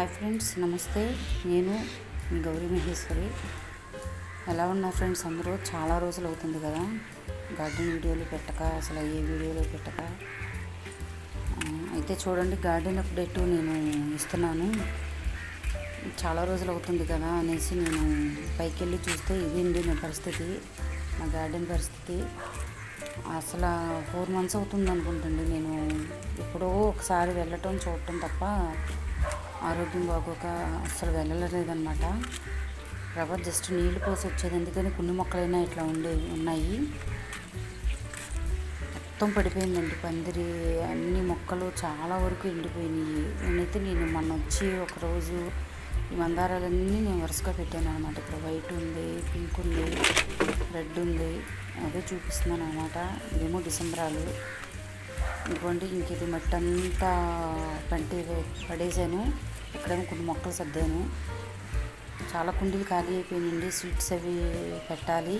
Hi friends నమస్తే. నేను మీ గౌరీ మహేశ్వరి. ఎలా ఉన్నారు ఫ్రెండ్స్ అందరూ? చాలా రోజులు అవుతుంది కదా. గార్డెన్ వీడియోలు పెట్టక అసలు ఏ వీడియోలు పెట్టక. అయితే చూడండి గార్డెన్ అప్డేట్ నేను ఇస్తున్నాను. చాలా రోజులు అవుతుంది కదా అనేసి నేను పైకి వెళ్ళి చూస్తే ఇదండి నా పరిస్థితి నా గార్డెన్ పరిస్థితి. అసలు ఫోర్ మంత్స్ అవుతుంది అనుకుంటండి నేను. ఎప్పుడో ఒకసారి వెళ్ళటం చూడటం తప్ప ఆరోగ్యం బాగోక అసలు వెళ్ళలేదన్నమాట. రవ్వ జస్ట్ నీళ్ళు పోసి వచ్చేది. ఎందుకని కొన్ని మొక్కలైనా ఇట్లా ఉండే ఉన్నాయి. మొత్తం పడిపోయిందండి పందిరి. అన్ని మొక్కలు చాలా వరకు ఎండిపోయినాయి. నేనైతే నేను మొన్న వచ్చి ఒకరోజు ఈ మందారాలన్నీ నేను వరుసగా పెట్టాను అనమాట ఇక్కడ వైట్ ఉంది పింక్ ఉంది రెడ్ ఉంది. అదే చూపిస్తున్నాను అనమాట ఇదేమో డిసెంబరాలు. ఇవ్వండి ఇంక ఇది మట్టి అంతా పంటి పడేసాను. ఇక్కడేమో కొన్ని మొక్కలు సర్దాను. చాలా కుండీలు ఖాళీ అయిపోయినండి స్వీట్స్ అవి పెట్టాలి.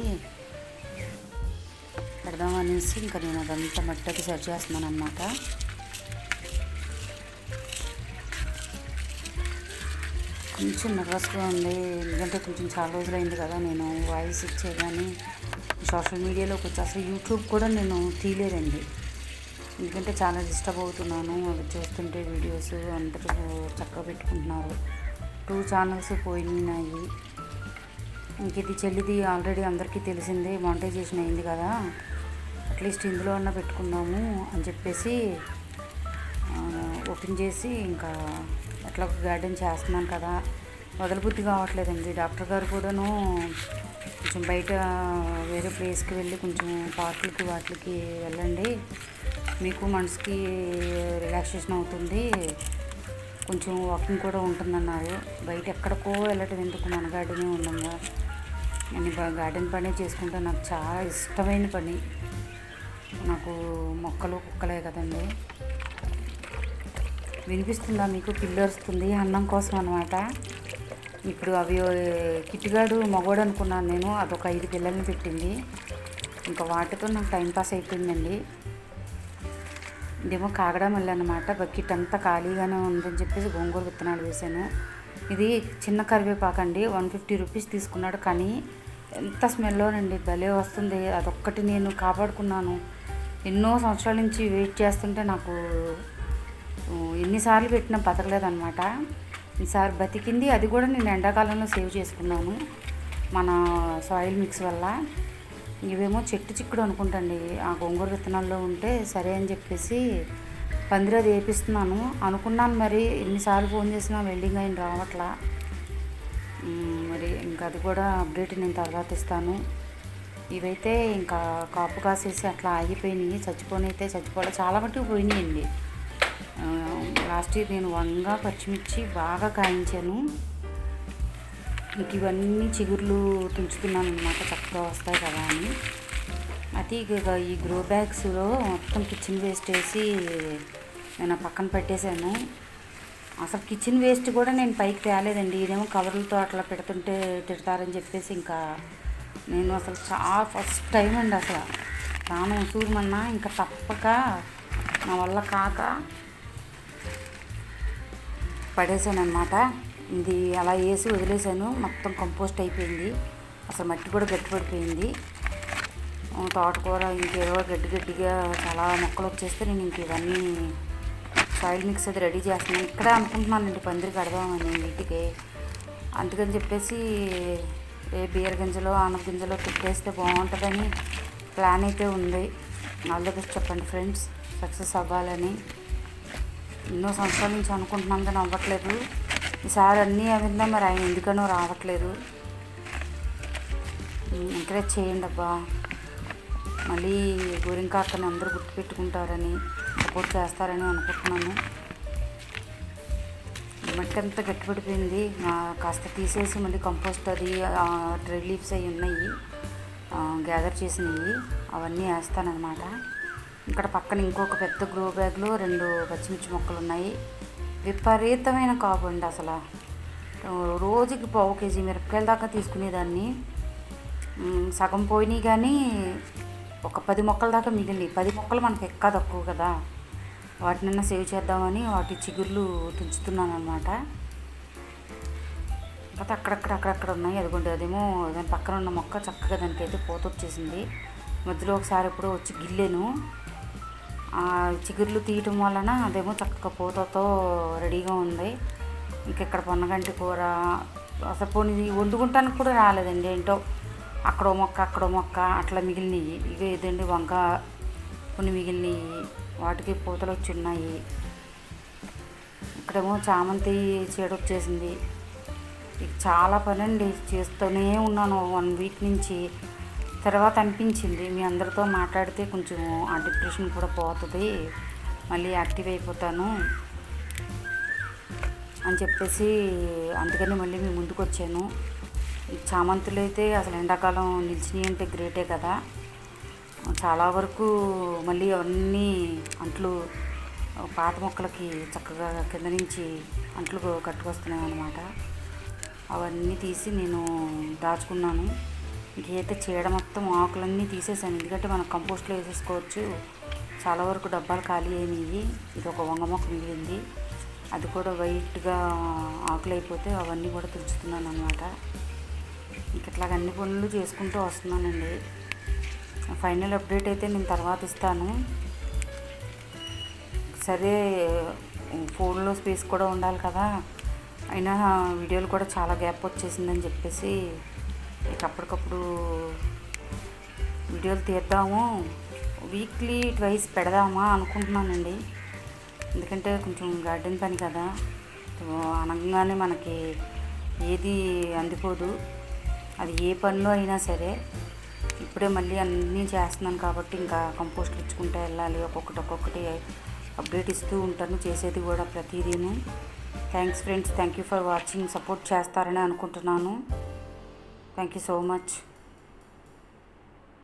పెడదాం అనేసి ఇంకా నేను అదంతా మట్టకి సెట్ చేస్తున్నాను అనమాట కొంచెం నర్వస్గా ఉంది ఎందుకంటే కొంచెం చాలా రోజులైంది కదా నేను వాయిస్ ఇచ్చే కానీ సోషల్ మీడియాలోకి వచ్చి అసలు యూట్యూబ్ కూడా నేను తీయలేదండి. ఎందుకంటే చాలా డిస్టర్బ్ అవుతున్నాను. అవి చూస్తుంటే వీడియోస్ అందరూ చక్కగా పెట్టుకుంటున్నారు. టూ ఛానల్స్ పోయినాయి. ఇంక ఇది చెల్లిది ఆల్రెడీ అందరికీ తెలిసిందే మానిటైజేషన్ అయింది కదా. అట్లీస్ట్ ఇందులో అన్న పెట్టుకుందాము అని చెప్పేసి ఓపెన్ చేసి ఇంకా అట్లా గార్డెన్ చేస్తున్నాను కదా. వదలబుద్ధి కావట్లేదండి. డాక్టర్ గారు కూడాను కొంచెం బయట వేరే ప్లేస్కి వెళ్ళి కొంచెం పార్కులకి వాటికి వెళ్ళండి. మీకు మనసుకి రిలాక్సేషన్ అవుతుంది. కొంచెం వాకింగ్ కూడా ఉంటుందన్నారు. బయట ఎక్కడికో వెళ్ళటం ఎందుకు? మన గార్డెనే ఉండగా నేను గార్డెన్ పనే చేసుకుంటే. నాకు చాలా ఇష్టమైన పని. నాకు మొక్కలు కుక్కలే కదండి. వినిపిస్తుందా మీకు? పిల్లి వస్తుంది అన్నం కోసం అనమాట ఇప్పుడు అవి కిట్టుగాడు మగోడు అనుకున్నాను నేను. అదొక ఐదు పిల్లల్ని పెట్టింది. ఇంకా వాటితో నాకు టైం పాస్ అయిపోయిందండి. ఇదేమో కాగడా వల్ల అనమాట బకెట్ అంతా ఖాళీగానే ఉందని చెప్పేసి గోంగూర విత్తనాలు వేసాను ఇది చిన్న కరివేపాకు అండి. వన్ ఫిఫ్టీ రూపీస్ తీసుకున్నాడు. కానీ ఎంత స్మెల్లోనండి. భలే వస్తుంది. అదొక్కటి నేను కాపాడుకున్నాను. ఎన్నో సంవత్సరాల నుంచి వెయిట్ చేస్తుంటే నాకు ఎన్నిసార్లు పెట్టినా బతకలేదనమాట ఈసారి బతికింది. అది కూడా నేను ఎండాకాలంలో సేవ్ చేసుకున్నాను. మన సాయిల్ మిక్స్ వల్ల. ఇవేమో చెట్టు చిక్కుడు అనుకుంటండి. ఆ గోంగూర విత్తనాల్లో ఉంటే సరే అని చెప్పేసి పందిరది వేపిస్తున్నాను. అనుకున్నాను మరి ఎన్నిసార్లు ఫోన్ చేసినా వెల్డింగ్ అయిన రావట్లా. మరి ఇంకా అది కూడా అప్డేట్ నేను తర్వాత ఇస్తాను. ఇవైతే ఇంకా కాపు కాసేసి అట్లా ఆగిపోయినాయి. చచ్చిపోనైతే చచ్చిపోలే. చాలా మట్టుకు పోయినాయండి. లాస్ట్ ఇయర్ నేను వంగ పచ్చిమిర్చి బాగా కాయించాను. ఇంక ఇవన్నీ చిగుర్లు తుంచుతున్నాను అనమాట చక్కగా వస్తాయి కదా అని. అయితే ఇక ఈ గ్రో బ్యాగ్స్లో మొత్తం కిచెన్ వేస్ట్ వేసి నేను పక్కన పెట్టేశాను. అసలు కిచెన్ వేస్ట్ కూడా నేను పైకి తేలేదండి. ఇదేమో కవర్లతో అట్లా పెడుతుంటే తిడతారని చెప్పేసి ఇంకా నేను అసలు చాలా ఫస్ట్ టైం అండి అసలు. ప్రాణం చూడమన్నా ఇంకా తప్పక నా వల్ల కాక పడేసాను అనమాట ఇది అలా వేసి వదిలేసాను. మొత్తం కంపోస్ట్ అయిపోయింది. అసలు మట్టి కూడా గట్టిపడిపోయింది పడిపోయింది. తోటకూర ఇంకేదో గడ్డి గడ్డిగా చాలా మొక్కలు వచ్చేస్తే నేను ఇంక ఇవన్నీ సాయిల్ మిక్స్ అది రెడీ చేస్తున్నాను. ఇక్కడే అనుకుంటున్నానండి పందిరి కడదామని ఇంటికి. అందుకని చెప్పేసి ఏ బీర గింజలో ఆనప గింజలో పెట్టేస్తే బాగుంటుందని ప్లాన్ అయితే ఉంది. నాలుగు చెప్పండి ఫ్రెండ్స్. సక్సెస్ అవ్వాలని. ఎన్నో సంవత్సరాల నుంచి అనుకుంటున్నాం కానీ అవ్వట్లేదు. ఈసారి అన్నీ అవిందా మరి ఆయన ఎందుకనో రావట్లేదు. ఎంకరేజ్ చేయండి అబ్బా. మళ్ళీ అక్కడిని అందరూ గుర్తుపెట్టుకుంటారని సపోర్ట్ చేస్తారని అనుకుంటున్నాను. మట్టి అంతా గట్టిపడిపోయింది. కాస్త తీసేసి మళ్ళీ కంపోస్ట్ అది డ్రై లీవ్స్ అవి ఉన్నాయి. గ్యాదర్ చేసినవి. అవన్నీ వేస్తానన్నమాట. ఇక్కడ పక్కన ఇంకొక పెద్ద గ్రో బ్యాగ్లో రెండు పచ్చిమిర్చి మొక్కలు ఉన్నాయి విపరీతమైన కాపు అండి అసలు. రోజుకి పావు కేజీ మిరపకాయల దాకా తీసుకునేదాన్ని. సగం పోయినాయి కానీ ఒక పది మొక్కల దాకా మిగిలినాయి పది మొక్కలు మనకి ఎక్క తక్కువ కదా. వాటినన్నా సేవ్ చేద్దామని వాటి చిగుర్లు తుంచుతున్నాను అనమాట తర్వాత అక్కడక్కడ అక్కడక్కడ ఉన్నాయి. అదిగోండి అదేమో దాని పక్కన ఉన్న మొక్క చక్కగా దానికైతే పూత వచ్చేసింది మధ్యలో ఒకసారి ఎప్పుడో వచ్చి గిల్లెను. చిగుర్లు తీయటం వలన అదేమో చక్కగా పూతతో రెడీగా ఉంది. ఇంకెక్కడ పొన్నగంటి కూర అసలు పోనీ వండుకుంటానికి కూడా రాలేదండి ఏంటో అక్కడో మొక్క అక్కడో మొక్క అట్లా మిగిలినవి ఇవి ఏదండి వంక కొన్ని మిగిలినవి వాటికి పూతలు వచ్చి ఉన్నాయి. ఇక్కడేమో చామంతి చీడ వచ్చేసింది. చాలా పని అండి చేస్తూనే ఉన్నాను వన్ వీక్ నుంచి. తర్వాత అనిపించింది మీ అందరితో మాట్లాడితే కొంచెం ఆ డిప్రెషన్ కూడా పోతుంది. మళ్ళీ యాక్టివ్ అయిపోతాను అని చెప్పేసి అందుకని మళ్ళీ మీ ముందుకు వచ్చాను. చామంతులు అయితే అసలు ఎండాకాలం నిలిచినాయి అంటే గ్రేటే కదా. చాలా వరకు మళ్ళీ అవన్నీ అంట్లు పాత మొక్కలకి చక్కగా కింద నుంచి అంట్లు కట్టుకొస్తున్నాయి అన్నమాట అవన్నీ తీసి నేను దాచుకున్నాను. గీత చీడ మొత్తం ఆకులన్నీ తీసేసాను. ఎందుకంటే మనం కంపోస్ట్లో వేసేసుకోవచ్చు. చాలా వరకు డబ్బాలు ఖాళీ అయినాయి. ఇది ఒక వంగ మొక్క మిగిలింది. అది కూడా వైట్గా ఆకులు అయిపోతే అవన్నీ కూడా తుడుచుతున్నాను అనమాట ఇంక ఇట్లాగ అన్ని పనులు చేసుకుంటూ వస్తున్నానండి. ఫైనల్ అప్డేట్ అయితే నేను తర్వాత ఇస్తాను. సరే ఫోన్లో స్పేస్ కూడా ఉండాలి కదా. అయినా వీడియోలు కూడా చాలా గ్యాప్ వచ్చేసిందని చెప్పేసి ఇక అప్పటికప్పుడు వీడియోలు తీద్దాము. వీక్లీ ట్వైస్ పెడదామా అనుకుంటున్నానండి. ఎందుకంటే కొంచెం గార్డెన్ పని కదా. అనగానే మనకి ఏది అందుకోదు అది ఏ పనిలో అయినా సరే ఇప్పుడే మళ్ళీ అన్నీ చేస్తున్నాను కాబట్టి ఇంకా కంపోస్ట్ ఇచ్చుకుంటూ వెళ్ళాలి. ఒక్కొక్కటి ఒక్కొక్కటి అప్డేట్ ఇస్తూ ఉంటాను చేసేది కూడా ప్రతిదీను. Thanks friends thank you for watching support చేస్తారని అనుకుంటున్నాను. Thank you so much